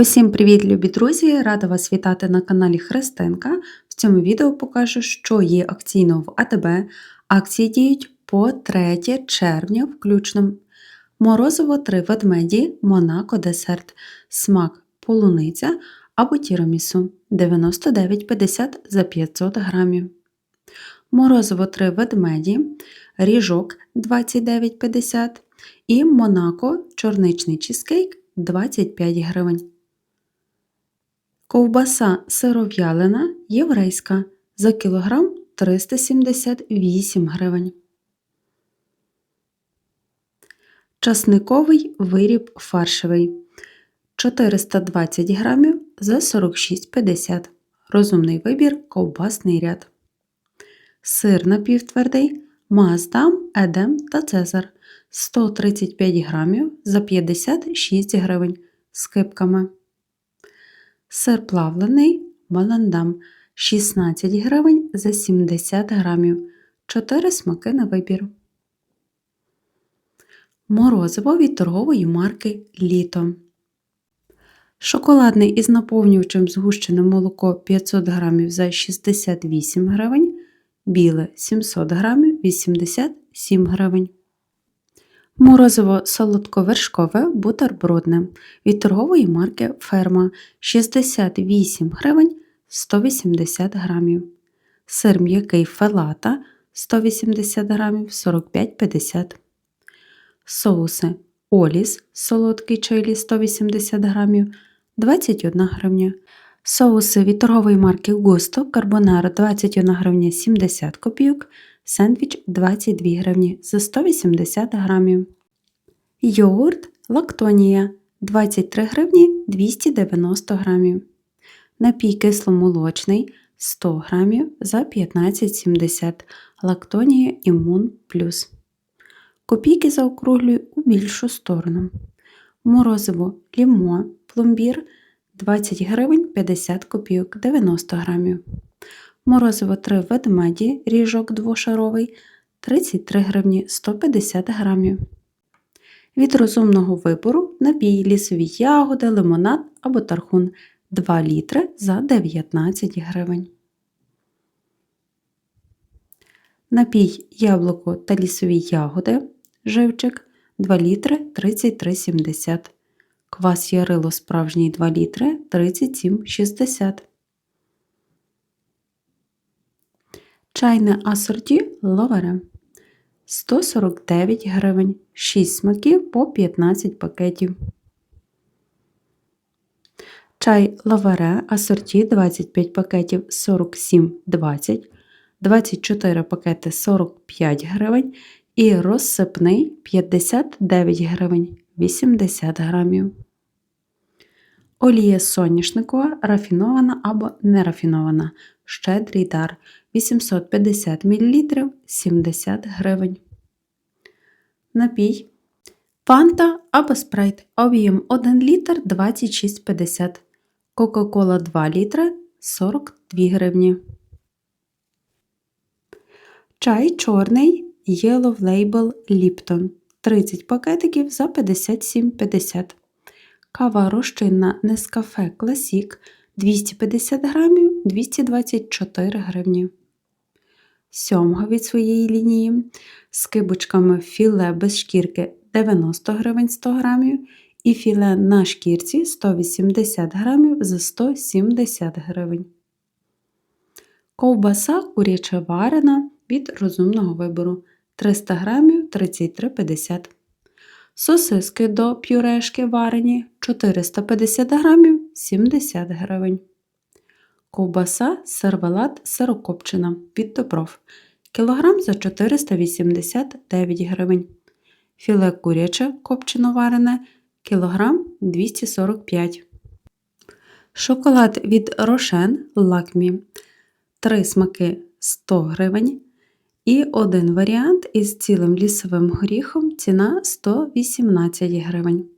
Усім привіт, любі друзі! Рада вас вітати на каналі Христинка. В цьому відео покажу, що є акційно в АТБ. Акції діють по 3 червня включно. Морозиво 3 ведмеді, Монако десерт, смак полуниця або тірамісу 99,50 за 500 грамів. Морозиво 3 ведмеді, ріжок 29,50 і Монако чорничний чизкейк 25 гривень. Ковбаса сиров'ялина єврейська за кілограм 378 гривень. Часниковий виріб фаршевий 420 грамів за 46,50 Розумний вибір ковбасний ряд. Сир напівтвердий Маасдам, Едем та Цезар 135 грамів за 56 гривень з кипками. Сир плавлений Баландам 16 гривень за 70 грамів. 4 смаки на вибір. Морозиво від торгової марки Літо. Шоколадний із наповнювачем згущене молоко 500 грамів за 68 гривень. Біле 700 грамів 87 гривень. Морозиво солодковершкове бутербродне від торгової марки Ферма 68 гривень 180 грамів. Сир м'який фелата 180 грамів 45,50 Соуси Оліс солодкий чилі 180 грамів 21 гривня. Соуси від торгової марки Густо Карбонара 21 гривня 70 копійок сендвіч 22 гривні за 180 грамів. Йогурт Лактонія 23 гривні 290 грамів. Напій кисломолочний 100 грамів за 15,70 Лактонія Імун Плюс. Копійки заокруглюю у більшу сторону. Морозиво лімо пломбір 20 гривень 50 копійок 90 грамів. Морозиво 3 ведмеді, ріжок двошаровий 33 гривні 150 грамів. Від розумного вибору напій лісові ягоди, лимонад або тархун 2 літри за 19 гривень. Напій яблуко та лісові ягоди живчик 2 літри 33,70 Квас ярило справжній 2 літри 37,60 Чайне асорті ловере 149 гривень, 6 смаків по 15 пакетів. Чай лаваре асорті 25 пакетів 47,20, 24 пакети 45 гривень і розсипний 59 гривень 80 грамів. Олія соняшникова рафінована або нерафінована. Щедрий дар 850 мл 70 гривень. Напій. Фанта або спрайт. Об'єм 1 літр 26,50. Кока-кола 2 літри 42 гривні. Чай чорний Yellow Label Lipton 30 пакетиків за 57,50. Кава розчинна Nescafe Classic 250 грамів 224 гривні. Сьомга від своєї лінії з кибочками філе без шкірки 90 гривень 100 грамів і філе на шкірці 180 грамів за 170 гривень. Ковбаса куряча варена від розумного вибору 300 грамів 33,50 Сосиски до пюрешки варені 450 грамів 70 гривень. Ковбаса сервелат сирокопчена від Добров кілограм за 489 гривень. Філе куряче копчено варене кілограм 245 Шоколад від Рошен Лакмі 3 смаки 100 гривень. І один варіант із цілим лісовим горіхом ціна 118 гривень.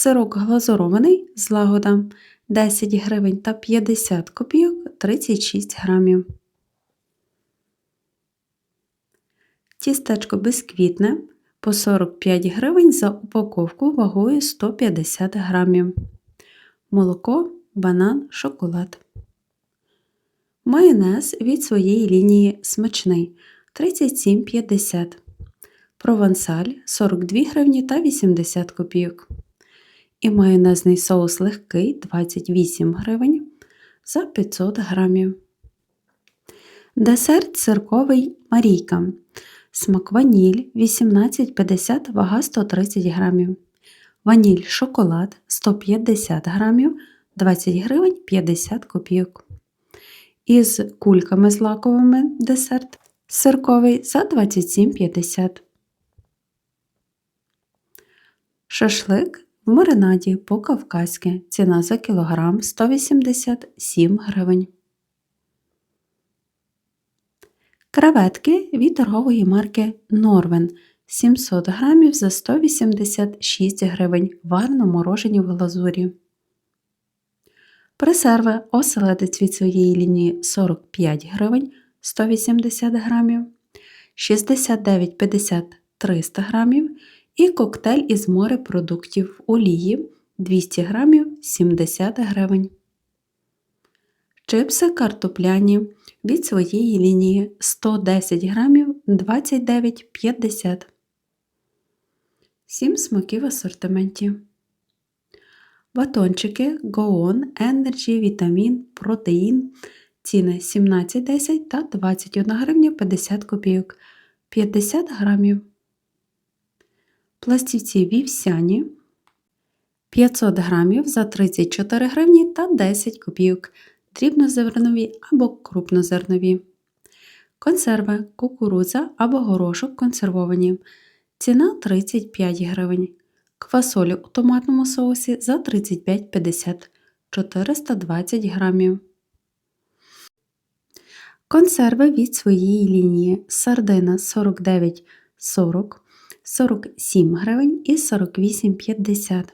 Сирок глазурований злагода 10 гривень та 50 копійок 36 грамів. Тістечко безквітне по 45 гривень за упаковку вагою 150 грамів. Молоко, банан, шоколад. Майонез від своєї лінії смачний 37,50. Провансаль 42 гривні та 80 копійок. І майонезний соус легкий 28 гривень за 500 грамів. Десерт цирковий Марійка. Смак ваніль 18,50 вага 130 грамів. Ваніль шоколад 150 грамів 20 гривень 50 копійок. Із кульками з лаковими десерт сирковий за 27,50. Шашлик в маринаді по-кавказьки. Ціна за кілограм 187 гривень. Креветки від торгової марки Норвен 700 грамів за 186 гривень варно морожені в глазурі. Пресерви оселедець від своєї лінії 45 гривень 180 грамів, 69,50 300 грамів і коктейль із морепродуктів олії 200 грамів 70 гривень. Чипси картопляні від своєї лінії 110 грамів 29,50. 7 смаків асортименті. Батончики Гоон, Energy, Вітамін, Протеїн. Ціни 17,10 та 21 гривня 50 копійок 50 грамів. Пластівці вівсяні 500 грамів за 34 гривні та 10 копійок дрібнозернові або крупнозернові. Консерви, кукурудза або горошок консервовані. Ціна 35 гривень. Квасолі у томатному соусі за 35,50 420 грамів. Консерви від своєї лінії сардина 49,40, 47 гривень і 48,50.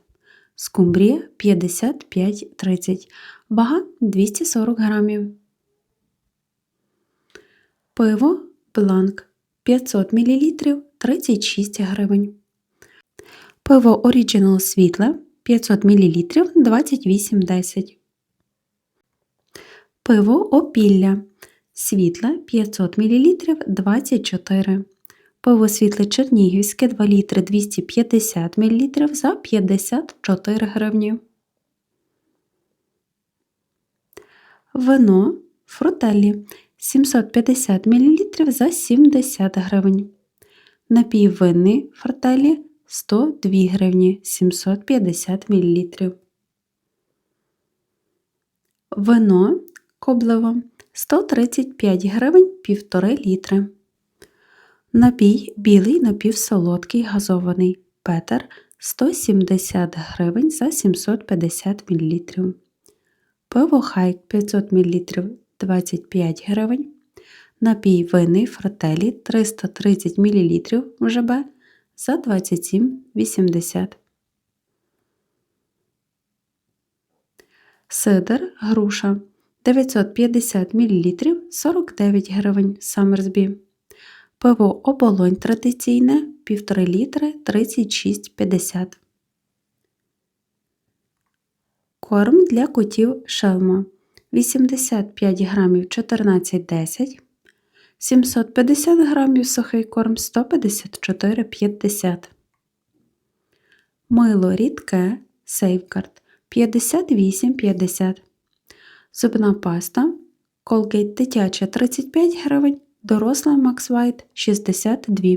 Скумбрія 55,30, вага 240 грамів. Пиво Бланк 500 мл 36 гривень. Пиво Original світле 500 мл 28,10. Пиво Опілля світле 500 мл 24 Пиво світле Чернігівське 2 літри 250 мл за 54 гривні. Вино Фрутеллі 750 мл за 70 гривень. Напій винний Фрутеллі 102 гривні 750 мл. Вино Коблево 135 гривень 1,5 літри. Напій білий напівсолодкий газований Петер 170 гривень за 750 мл. Пиво Хайк 500 мл 25 гривень. Напій винний фрателі 330 мл ЖБ за 27,80. Сидр груша 950 мл 49 гривень Саммерсбі. Пиво оболонь традиційне 1,5 літри 36,50. Корм для котів шелма 85 грамів 14,10 750 грамів сухий корм 154,50 Мило рідке Сейфгард 58,50 Зубна паста Colgate дитяча 35 гривень доросла Max White 62.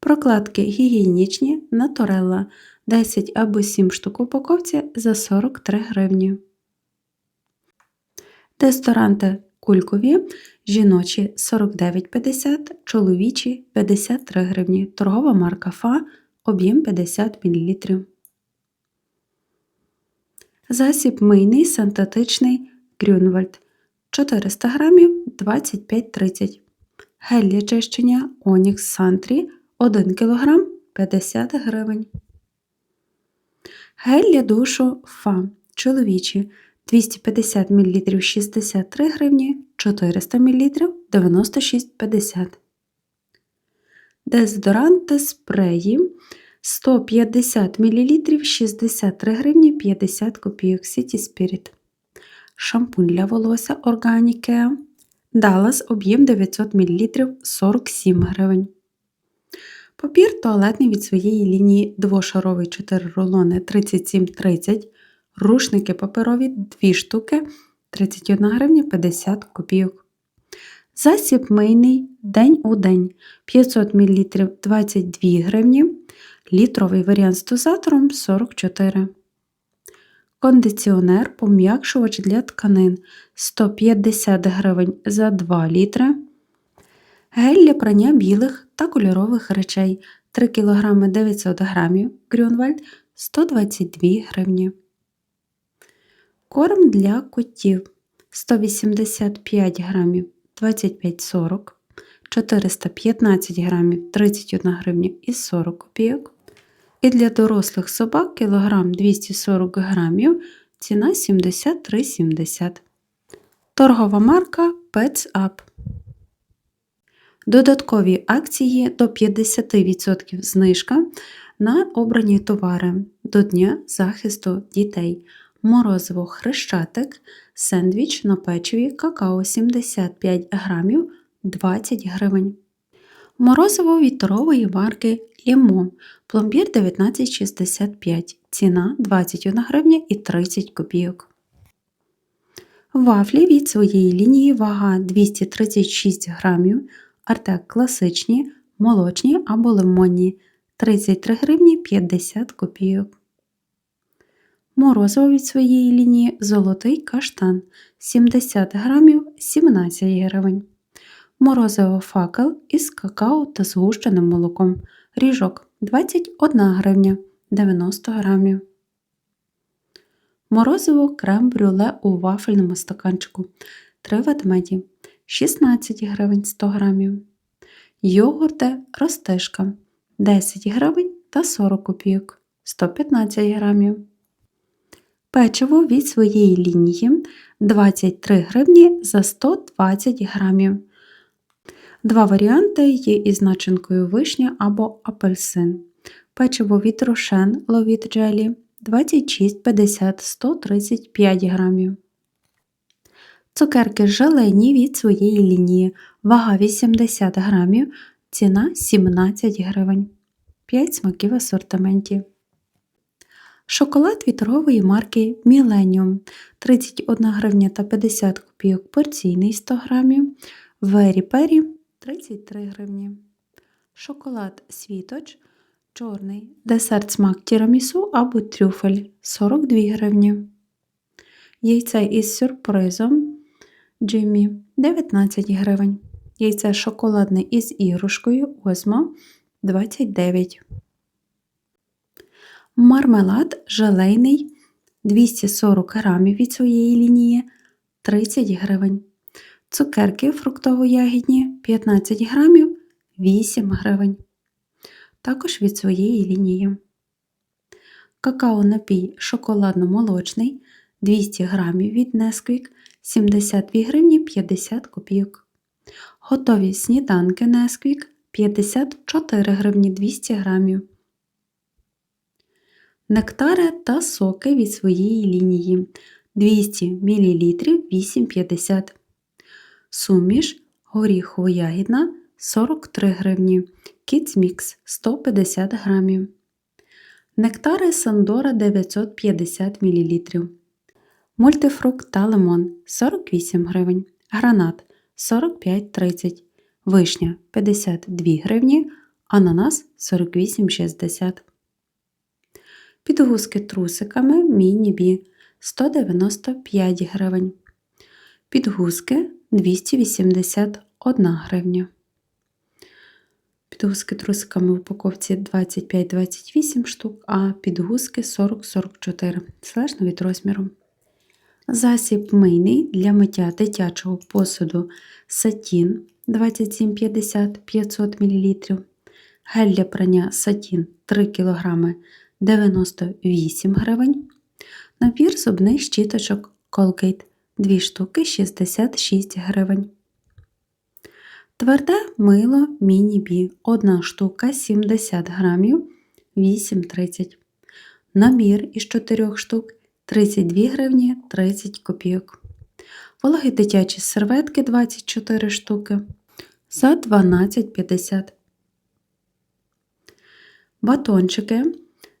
Прокладки гігієнічні Наторелла 10 або 7 штук упаковці за 43 гривні. Дезодоранти кулькові жіночі 49,50, чоловічі 53 гривні. Торгова марка Фа об'єм 50 мл. Засіб мийний синтетичний Грюнвальд 400 грамів 25,30 Гель для чищення Онікс Сантрі 1 кг 50 гривень. Гель для душу Фа чоловічі 250 мл 63 гривні 400 мл 96,50 Дезодоранти спреї 150 мл 63 гривні 50 копійок City Spirit. Шампунь для волосся Organic Dallas об'єм 900 мл 47 гривень. Папір туалетний від своєї лінії двошаровий 4 рулони 37,30, рушники паперові 2 штуки 31 гривня 50 копійок. Засіб мийний день у день 500 мл 22 гривні, літровий варіант з дозатором 44 Кондиціонер пом'якшувач для тканин 150 гривень за 2 літри. Гель для прання білих та кольорових речей 3 кг 900 г Грюнвальд 122 гривні. Корм для котів 185 грамів 25,40, 415 грамів 31 гривня і 40 копійок. І для дорослих собак кілограм 240 грамів ціна 73,70. Торгова марка Pets Up. Додаткові акції до 50% знижка на обрані товари до Дня захисту дітей. Морозиво хрещатик, сендвіч на печиві, какао 75 грамів 20 гривень. Морозиво від торгової марки Лімо, пломбір 19,65, ціна 21 гривня і 30 копійок. Вафлі від своєї лінії вага 236 грамів, артек класичні, молочні або лимонні 33 гривні 50 копійок. Морозиво від своєї лінії золотий каштан 70 грамів 17 гривень. Морозиво факел із какао та згущеним молоком. Ріжок 21 гривня 90 грамів. Морозиво крем брюле у вафельному стаканчику 3 ведмеді 16 гривень 100 грамів. Йогурти ростишка 10 гривень та 40 копійок 115 грамів. Печиво від своєї лінії 23 гривні за 120 грамів. Два варіанти є із начинкою вишня або апельсин. Печиво від рошен ловіт джелі 26,50 135 грамів. Цукерки желені від своєї лінії. Вага 80 грамів, ціна 17 гривень. 5 смаків асортименті. Шоколад від торгової марки Millennium 31 гривня та 50 копійок порційний 100 грамів. Вері Пері 33 гривні. Шоколад Світоч чорний. Десерт смак тірамісу або трюфель 42 гривні. Яйце із сюрпризом Джиммі 19 гривень. Яйце шоколадне із ігрушкою Озма 29 Мармелад желейний 240 грамів від своєї лінії 30 гривень. Цукерки фруктово-ягідні 15 грамів 8 гривень. Також від своєї лінії. Какао напій шоколадно-молочний 200 грамів від Nesquik 72 гривні 50 копійок. Готові сніданки Nesquik 54 гривні 200 грамів. Нектари та соки від своєї лінії 200 мл 8,50 Суміш горіхово-ягідна 43 гривні. Mix 150 грамів. Нектари Сандора 950 мл. Мультифрукт та лимон 48 гривень. Гранат 45,30 Вишня 52 гривні. Ананас 48,60 Підгузки трусиками міні-бі 195 гривень. Підгузки 281 гривня. Підгузки трусиками в упаковці 25-28 штук, а підгузки 40-44, залежно від розміру. Засіб мийний для миття дитячого посуду сатін 2750 500 мл. Гель для прання сатін 3 кг 98 гривень. Набір зубних щіточок Colgate 2 штуки 66 гривень. Тверде мило міні-бі. Одна штука 70 грамів 8,30. Набір із 4 штук 32 гривні 30 копійок. Вологі дитячі серветки 24 штуки за 12,50. Батончики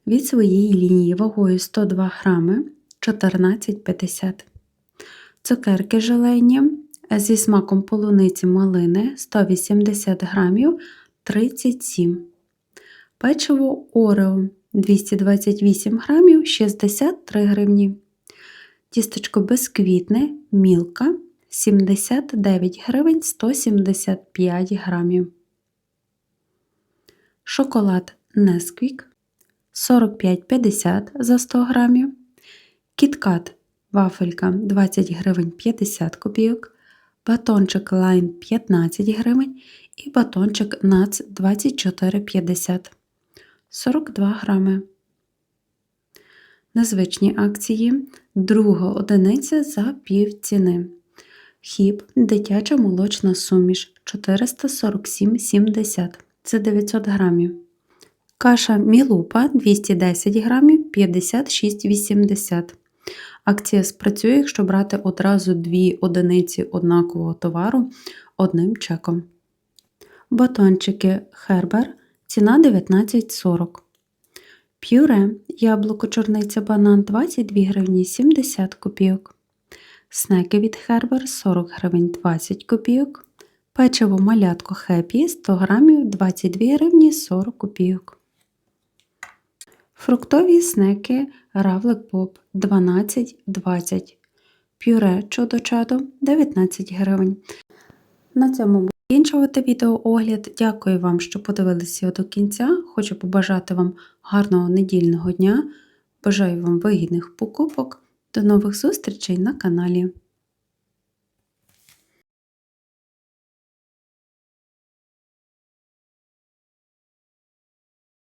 від своєї лінії вагою 102 грами 14,50. Цукерки желейні зі смаком полуниці малини 180 грамів 37. Печиво Орео 228 грамів 63 гривні. Тістечко безквітне Мілка 79 гривень 175 грамів. Шоколад Несквік 45,50 за 100 грамів. Кіткат вафелька 20 гривень 50 копійок. Батончик Лайн 15 гривень і батончик Нац 24,50 42 грами. Незвичні акції. Друга одиниця за пів ціни. Хіп дитяча молочна суміш 447,70 це 900 грамів. Каша Мілупа 210 грамів 56,80. Акція спрацює, якщо брати одразу дві одиниці однакового товару одним чеком. Батончики Хербер ціна 19,40. П'юре яблуко, чорниця, банан 22 гривні 70 копійок. Снеки від Хербер 40 гривень 20 копійок. Печиво малятко Хеппі 100 грамів 22 гривні 40 копійок. Фруктові снеки Равлик Поп 12,20. Пюре чудо-чадо 19 гривень. На цьому буду закінчувати відеоогляд. Дякую вам, що подивилися до кінця. Хочу побажати вам гарного недільного дня. Бажаю вам вигідних покупок. До нових зустрічей на каналі.